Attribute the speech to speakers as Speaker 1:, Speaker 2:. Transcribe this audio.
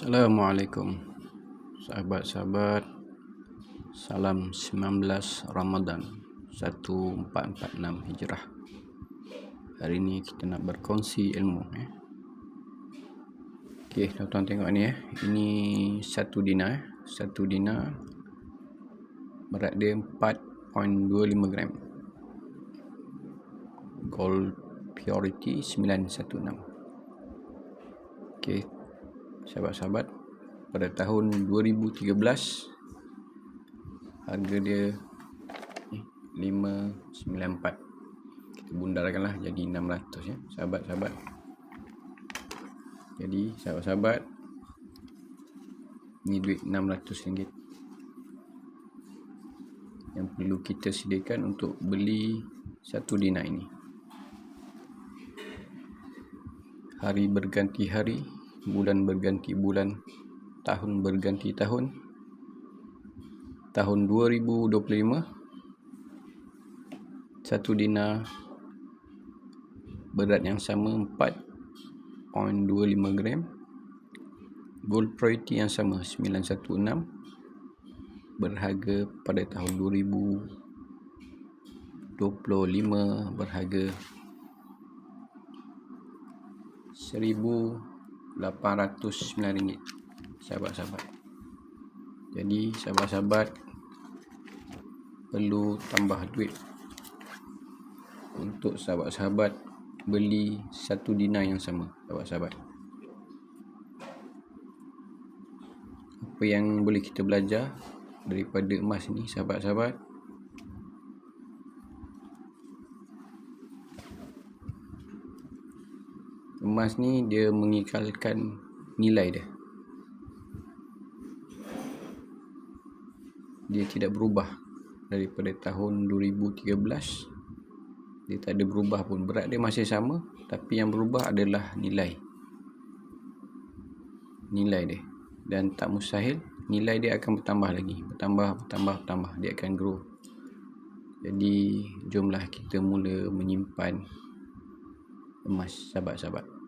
Speaker 1: Assalamualaikum Sahabat-sahabat Salam 19 Ramadan 1446 Hijrah Hari ni kita nak berkongsi ilmu eh. Ok, tuan-tuan tengok ni eh. Ini satu dina eh. Satu dina Berat dia 4.25 gram Gold Purity 916 Ok, sahabat-sahabat pada tahun 2013 harga dia eh, 594 kita bundarkanlah jadi 600 ya sahabat-sahabat. Jadi sahabat-sahabat ni duit 600 ringgit. Yang perlu kita sediakan untuk beli satu dinar ini. Hari berganti hari bulan berganti bulan tahun berganti tahun. Tahun 2025 satu dinar berat yang sama 4.25 gram. Gold priority yang sama 916 berharga pada tahun 2025 berharga 1000 809 ringgit. Sahabat-sahabat. Jadi sahabat-sahabat perlu tambah duit. Untuk sahabat-sahabat beli satu dinar yang sama sahabat-sahabat. Apa yang boleh kita belajar daripada emas ni sahabat-sahabat emas ni dia mengikalkan nilai dia. Dia tidak berubah daripada tahun 2013 dia tak ada berubah pun. Berat dia masih sama tapi yang berubah adalah nilai. Nilai dia. Dan tak mustahil nilai dia akan bertambah lagi. Bertambah bertambah bertambah. Dia akan grow. Jadi jomlah kita mula menyimpan emas sahabat-sahabat